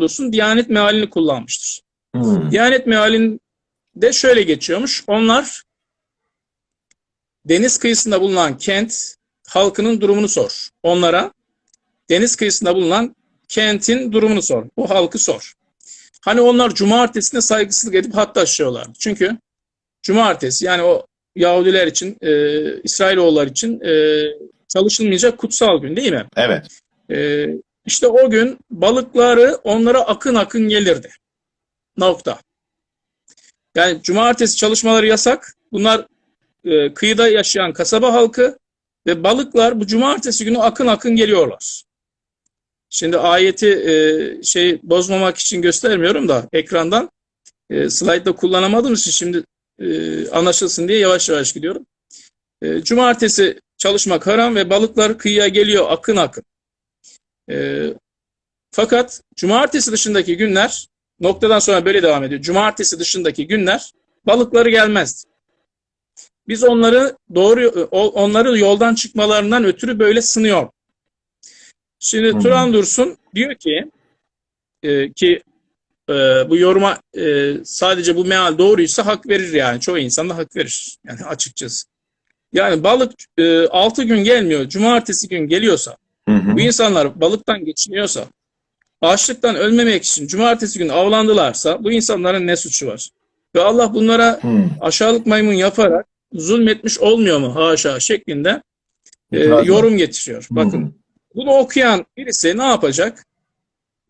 Dursun Diyanet mealini kullanmıştır. Hmm. Diyanet mealinde şöyle geçiyormuş. Onlar deniz kıyısında bulunan kent halkının durumunu sor. Onlara deniz kıyısında bulunan kentin durumunu sor. Bu halkı sor. Hani onlar cumartesine saygısızlık edip hat taşıyorlar. Çünkü cumartesi yani o Yahudiler için, e, İsrailoğullar için e, çalışılmayacak kutsal gün değil mi? Evet. E, işte o gün balıkları onlara akın akın gelirdi. Nokta. Yani cumartesi çalışmaları yasak. Bunlar e, kıyıda yaşayan kasaba halkı ve balıklar bu cumartesi günü akın akın geliyorlar. Şimdi ayeti e, şey bozmamak için göstermiyorum da ekrandan e, slaytta kullanamadığım için şimdi e, anlaşılsın diye yavaş yavaş gidiyorum. E, cumartesi çalışmak haram ve balıklar kıyıya geliyor akın akın. E, fakat cumartesi dışındaki günler noktadan sonra böyle devam ediyor. Cumartesi dışındaki günler balıkları gelmezdi. Biz onları doğru o- onları yoldan çıkmalarından ötürü böyle sınıyor. Şimdi Hı hı. Turan Dursun diyor ki e, ki e, bu yoruma e, sadece bu meal doğruysa hak verir yani. Çoğu insan da hak verir yani açıkçası. Yani balık e, 6 gün gelmiyor, cumartesi gün geliyorsa, Hı hı. bu insanlar balıktan geçiniyorsa, açlıktan ölmemek için cumartesi günü avlandılarsa bu insanların ne suçu var? Ve Allah bunlara Hmm. aşağılık maymun yaparak zulmetmiş olmuyor mu haşa şeklinde e, yorum getiriyor. Hı Bakın hı. bunu okuyan birisi ne yapacak?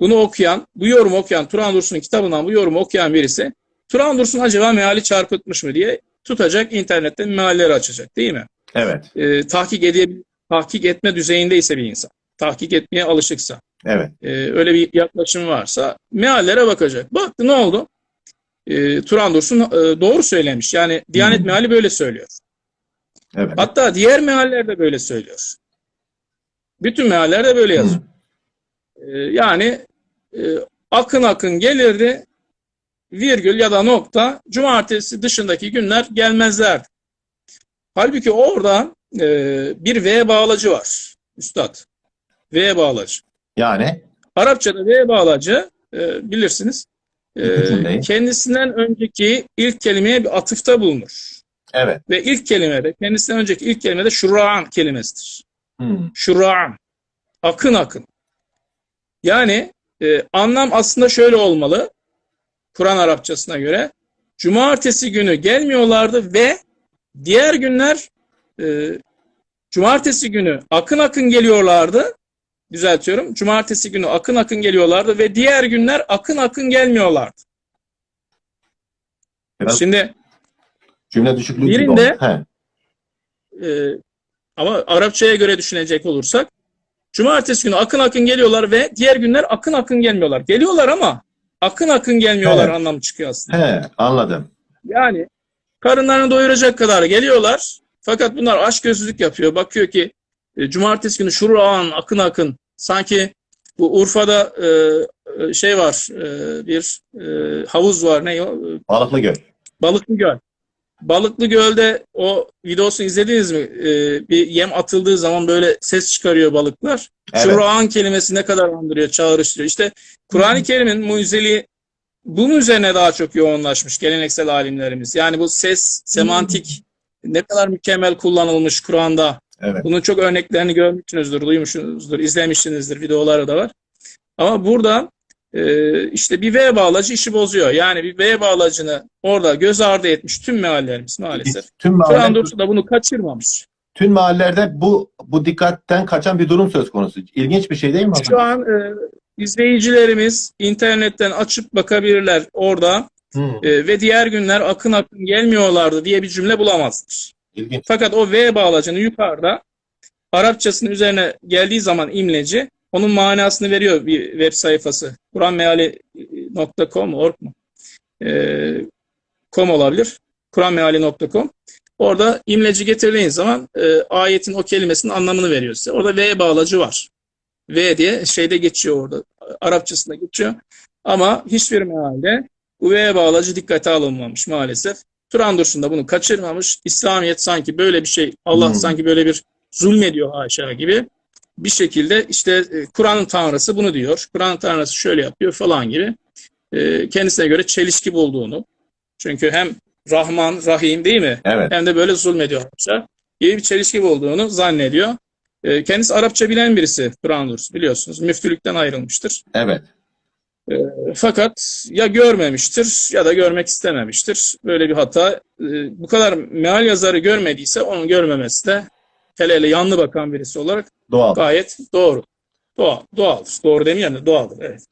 Bunu okuyan, bu yorumu okuyan, Turan Dursun'un kitabından bu yorumu okuyan birisi, Turan Dursun acaba meali çarpıtmış mı diye tutacak, internette mealleri açacak değil mi? Evet. Ee, tahkik, ede, tahkik etme düzeyindeyse bir insan, tahkik etmeye alışıksa, Evet. e, öyle bir yaklaşım varsa meallere bakacak. Baktı ne oldu? E, Turan Dursun e, doğru söylemiş. Yani Diyanet Hı. meali böyle söylüyor. Evet. Hatta diğer mealler de böyle söylüyor. Bütün mealler de böyle yazıyor. Ee, yani e, akın akın gelirdi virgül ya da nokta cumartesi dışındaki günler gelmezlerdi. Halbuki orada e, bir V bağlacı var üstad. V bağlacı. Yani Arapçada V bağlacı e, bilirsiniz. e, kendisinden önceki ilk kelimeye bir atıfta bulunur. evet. Ve ilk kelimede kendisinden önceki ilk kelimede şura'an kelimesidir. Hmm. Şura'an. Akın akın. Yani e, anlam aslında şöyle olmalı. Kur'an Arapçasına göre. Cumartesi günü gelmiyorlardı ve diğer günler e, cumartesi günü akın akın geliyorlardı. Düzeltiyorum. Cumartesi günü akın akın geliyorlardı ve diğer günler akın akın gelmiyorlardı. Biraz Şimdi cümle düşüklüğü Birinde- e, ama Arapçaya göre düşünecek olursak cumartesi günü akın akın geliyorlar ve diğer günler akın akın gelmiyorlar. Geliyorlar ama akın akın gelmiyorlar Evet. anlamı çıkıyor aslında. He, anladım. Yani karınlarını doyuracak kadar geliyorlar fakat bunlar açgözlülük yapıyor. Bakıyor ki e, cumartesi günü şuraan akın akın sanki bu Urfa'da e, e, şey var e, bir e, havuz var ne o? Balıklı göl. Balıklı Göl. Balıklı Göl'de o videosunu izlediniz mi? Ee, bir yem atıldığı zaman böyle ses çıkarıyor balıklar. Evet. Şura'an kelimesi ne kadar andırıyor, çağrıştırıyor. İşte Kur'an-ı Kerim'in muizeli bunun üzerine daha çok yoğunlaşmış geleneksel alimlerimiz. Yani bu ses, semantik ne kadar mükemmel kullanılmış Kur'an'da. Evet. Bunun çok örneklerini görmüşsünüzdür, duymuşsunuzdur, izlemişsinizdir, videoları da var. Ama burada e, işte bir V bağlacı işi bozuyor. Yani bir V bağlacını orada göz ardı etmiş tüm meallerimiz maalesef. Tüm Kur'an mahalle, Dursun da bunu kaçırmamış. tüm mahallelerde bu bu dikkatten kaçan bir durum söz konusu. İlginç bir şey değil mi? Şu an e, izleyicilerimiz internetten açıp bakabilirler orada Hmm, e, ve diğer günler akın akın gelmiyorlardı diye bir cümle bulamazlar. ilginç. Fakat o V bağlacını yukarıda Arapçasının üzerine geldiği zaman imleci onun manasını veriyor bir web sayfası. Kur'anmeali.com org mu? Ee, com olabilir. Kur'anmeali.com. Orada imleci getirdiğin zaman e, ayetin o kelimesinin anlamını veriyor size. Orada V bağlacı var. V diye şeyde geçiyor orada. Arapçasında geçiyor. Ama hiçbir mealde V bağlacı dikkate alınmamış maalesef. Turan Dursun da bunu kaçırmamış. İslamiyet sanki böyle bir şey, Allah Hmm. sanki böyle bir zulmediyor haşa gibi. bir şekilde işte e, Kur'an'ın tanrısı bunu diyor. Kur'an'ın tanrısı şöyle yapıyor falan gibi e, kendisine göre çelişki bulduğunu. Çünkü hem Rahman, Rahim değil mi? Evet. Hem de böyle zulmediyorlar. gibi bir çelişki olduğunu zannediyor. E, kendisi Arapça bilen birisi Kur'an doğrusu biliyorsunuz. Müftülükten ayrılmıştır. Evet. Fakat ya görmemiştir ya da görmek istememiştir. Böyle bir hata. E, Bu kadar meal yazarı görmediyse onun görmemesi de hele hele yanlı bakan birisi olarak Doğal. gayet doğru. Doğal, doğaldır. Doğru demeyelim de doğaldır. Evet.